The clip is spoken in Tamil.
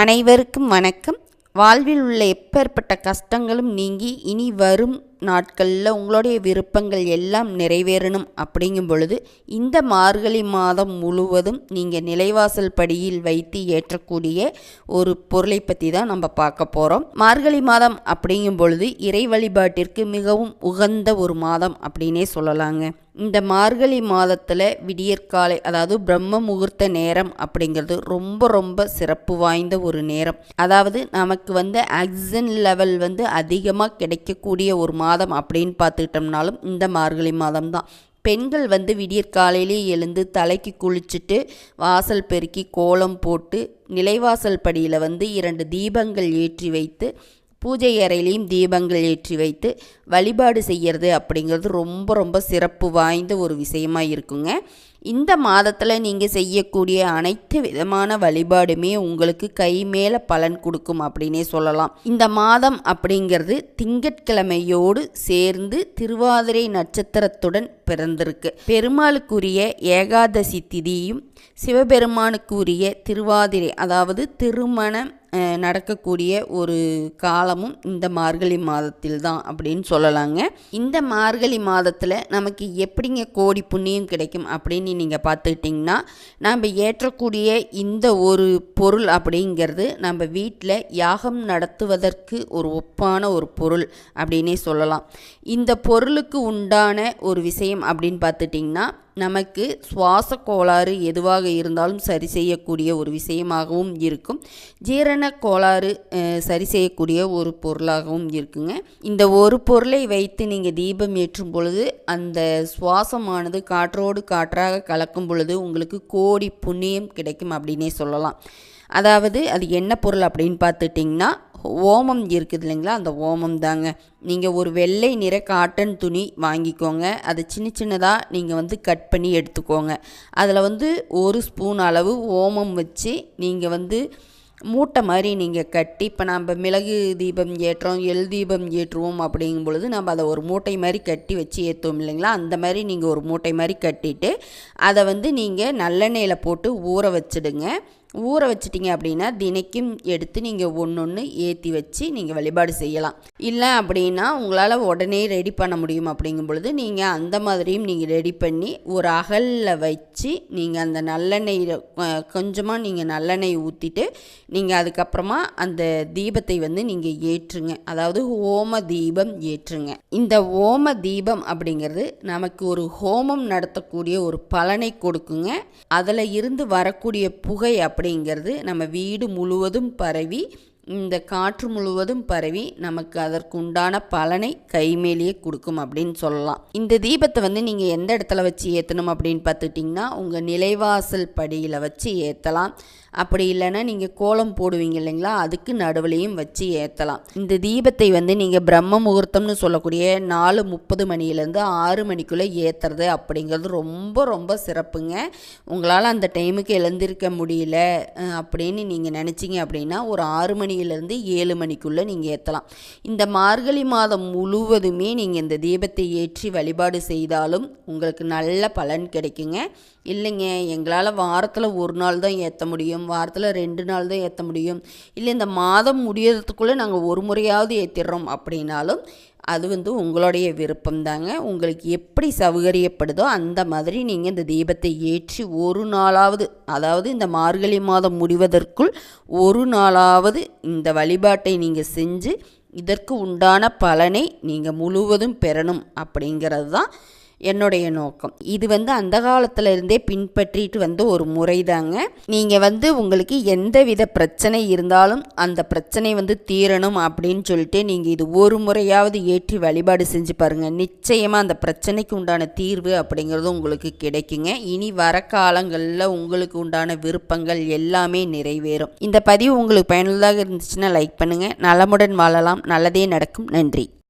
அனைவருக்கும் வணக்கம். வாழ்வில் உள்ள எப்பேற்பட்ட கஷ்டங்களும் நீங்கி இனி வரும் நாட்களில் உங்களுடைய விருப்பங்கள் எல்லாம் நிறைவேறணும் அப்படிங்கும் பொழுது இந்த மார்கழி மாதம் முழுவதும் நீங்கள் நிலைவாசல் படியில் வைத்து ஏற்றக்கூடிய ஒரு பொருளை பற்றி தான் நம்ம பார்க்க போகிறோம் மார்கழி மாதம் அப்படிங்கும் பொழுது இறை வழிபாட்டிற்கு மிகவும் உகந்த ஒரு மாதம் அப்படின்னே சொல்லலாங்க. இந்த மார்கழி மாதத்தில் விடியற்காலை அதாவது பிரம்ம முகூர்த்த நேரம் அப்படிங்கிறது ரொம்ப ரொம்ப சிறப்பு வாய்ந்த ஒரு நேரம். அதாவது நமக்கு வந்து ஆக்சிஜன் லெவல் வந்து அதிகமாக கிடைக்கக்கூடிய ஒரு மாதம் அப்படின்னு பார்த்துக்கிட்டோம்னாலும் இந்த மார்கழி மாதம் தான் பெண்கள் வந்து விடியற்காலையிலே எழுந்து தலைக்கு குளிச்சுட்டு வாசல் பெருக்கி கோலம் போட்டு நிலைவாசல் படியில் வந்து இரண்டு தீபங்கள் ஏற்றி வைத்து பூஜை அறையிலையும் தீபங்கள் ஏற்றி வைத்து வழிபாடு செய்கிறது அப்படிங்கிறது ரொம்ப ரொம்ப சிறப்பு வாய்ந்த ஒரு விஷயமா இருக்குங்க. இந்த மாதத்தில் நீங்கள் செய்யக்கூடிய அனைத்து விதமான வழிபாடுமே உங்களுக்கு கை மேலே பலன் கொடுக்கும் அப்படின்னே சொல்லலாம். இந்த மாதம் அப்படிங்கிறது திங்கட்கிழமையோடு சேர்ந்து திருவாதிரை நட்சத்திரத்துடன் பிறந்திருக்கு. பெருமாளுக்குரிய ஏகாதசி திதியும் சிவபெருமானுக்குரிய திருவாதிரை அதாவது திருமணம் நடக்கக்கூடிய ஒரு காலமும் இந்த மார்கழி மாதத்தில் தான் அப்படின்னு சொல்லலாங்க. இந்த மார்கழி மாதத்தில் நமக்கு எப்படிங்க கோடி புண்ணியம் கிடைக்கும் அப்படின்னு நீங்கள் பார்த்துக்கிட்டிங்கன்னா நம்ம ஏற்றக்கூடிய இந்த ஒரு பொருள் அப்படிங்கிறது நம்ம வீட்டில் யாகம் நடத்துவதற்கு ஒரு ஒப்பான ஒரு பொருள் அப்படின்னே சொல்லலாம். இந்த பொருளுக்கு உண்டான ஒரு விஷயம் அப்படின்னு பார்த்துட்டிங்கன்னா நமக்கு சுவாச கோளாறு எதுவாக இருந்தாலும் சரி செய்யக்கூடிய ஒரு விஷயமாகவும் இருக்கும். ஜீரண கோளாறு சரி செய்யக்கூடிய ஒரு பொருளாகவும் இருக்குங்க. இந்த ஒரு பொருளை வைத்து நீங்கள் தீபம் ஏற்றும் பொழுது அந்த சுவாசமானது காற்றோடு காற்றாக கலக்கும் பொழுது உங்களுக்கு கோடி புண்ணியம் கிடைக்கும் அப்படின்னே சொல்லலாம். அதாவது அது என்ன பொருள் அப்படின்னு பார்த்துட்டிங்கன்னா ஓமம் இருக்குது இல்லைங்களா? அந்த ஓமம் தாங்க. நீங்கள் ஒரு வெள்ளை நிற காட்டன் துணி வாங்கிக்கோங்க. அதை சின்ன சின்னதாக நீங்கள் வந்து கட் பண்ணி எடுத்துக்கோங்க. அதில் வந்து ஒரு ஸ்பூன் அளவு ஓமம் வச்சு நீங்கள் வந்து மூட்டை மாதிரி நீங்கள் கட்டி இப்போ நம்ம மிளகு தீபம் ஏற்றோம் எல் தீபம் ஏற்றுவோம் அப்படிங்கும் பொழுது நம்ம அதை ஒரு மூட்டை மாதிரி கட்டி வச்சு ஏற்றுவோம் இல்லைங்களா? அந்த மாதிரி நீங்கள் ஒரு மூட்டை மாதிரி கட்டிட்டு அதை வந்து நீங்கள் நல்லெண்ணெயில் போட்டு ஊற வச்சுடுங்க. ஊற வச்சிட்டிங்க அப்படின்னா தினைக்கும் எடுத்து நீங்கள் ஒன்று ஒன்று ஏற்றி வச்சு நீங்கள் வழிபாடு செய்யலாம். இல்லை அப்படின்னா உங்களால் உடனே ரெடி பண்ண முடியும் அப்படிங்கும் பொழுது நீங்கள் அந்த மாதிரியும் நீங்கள் ரெடி பண்ணி ஒரு அகலில் வச்சு நீங்கள் அந்த நல்லெண்ணெய் கொஞ்சமாக நீங்கள் நல்லெண்ணெய் ஊற்றிட்டு நீங்கள் அதுக்கப்புறமா அந்த தீபத்தை வந்து நீங்கள் ஏற்றுங்க. அதாவது ஹோம தீபம் ஏற்றுங்க. இந்த ஹோம தீபம் அப்படிங்கிறது நமக்கு ஒரு ஹோமம் நடத்தக்கூடிய ஒரு பலனை கொடுக்குங்க. அதில் இருந்து வரக்கூடிய புகை அப்படி அப்படிங்கிறது நம்ம வீடு முழுவதும் பரவி இந்த காற்று முழுவதும் பரவி நமக்கு அதற்குண்டான பலனை கைமேலேயே கொடுக்கும் அப்படின்னு சொல்லலாம். இந்த தீபத்தை வந்து நீங்கள் எந்த இடத்துல வச்சு ஏற்றணும் அப்படின்னு பார்த்துட்டிங்கன்னா உங்கள் நிலைவாசல் படியில் வச்சு ஏற்றலாம் அப்படி இல்லைன்னா நீங்கள் கோலம் போடுவீங்க இல்லைங்களா அதுக்கு நடுவுலையும் வச்சு ஏற்றலாம் இந்த தீபத்தை வந்து நீங்கள் பிரம்ம முகூர்த்தம்னு சொல்லக்கூடிய நாலு முப்பது மணிலேருந்து ஆறு மணிக்குள்ளே ஏற்றுறது அப்படிங்கிறது ரொம்ப ரொம்ப சிறப்புங்க. உங்களால் அந்த டைமுக்கு எழுந்திருக்க முடியல அப்படின்னு நீங்கள் நினச்சிங்க அப்படின்னா ஒரு ஆறு மணி மணியிலேருந்து ஏழு மணிக்குள்ளே நீங்கள் ஏற்றலாம் இந்த மார்கழி மாதம் முழுவதுமே நீங்கள் இந்த தீபத்தை ஏற்றி வழிபாடு செய்தாலும் உங்களுக்கு நல்ல பலன் கிடைக்குங்க. இல்லைங்க எங்களால் வாரத்தில் ஒரு நாள் தான் ஏற்ற முடியும் வாரத்தில் ரெண்டு நாள் தான் ஏற்ற முடியும். இல்லை இந்த மாதம் முடியறதுக்குள்ளே நாங்கள் ஒரு முறையாவது ஏற்றிடுறோம் அப்படின்னாலும் அது வந்து உங்களுடைய விருப்பம் தாங்க உங்களுக்கு எப்படி சௌகரியப்படுதோ அந்த மாதிரி நீங்கள் இந்த தீபத்தை ஏற்றி ஒரு நாளாவது அதாவது இந்த மார்கழி மாதம் முடிவதற்குள் ஒரு நாளாவது இந்த வழிபாட்டை நீங்கள் செஞ்சு இதற்கு உண்டான பலனை நீங்கள் முழுவதும் பெறணும் அப்படிங்கிறது தான் என்னுடைய நோக்கம். இது வந்து அந்த காலத்தில் இருந்தே பின்பற்றிட்டு வந்த ஒரு முறை தாங்க நீங்கள் வந்து உங்களுக்கு எந்த வித பிரச்சனை இருந்தாலும் அந்த பிரச்சனை வந்து தீரணும் அப்படின்னு சொல்லிட்டு நீங்கள் இது ஒரு முறையாவது ஏற்றி வழிபாடு செஞ்சு பாருங்கள் நிச்சயமாக அந்த பிரச்சனைக்கு உண்டான தீர்வு அப்படிங்கிறது உங்களுக்கு கிடைக்குங்க. இனி வர காலங்களில் உங்களுக்கு உண்டான விருப்பங்கள் எல்லாமே நிறைவேறும். இந்த பதிவு உங்களுக்கு பயனுள்ளதாக இருந்துச்சுன்னா லைக் பண்ணுங்கள் நலமுடன் வாழலாம். நல்லதே நடக்கும். நன்றி.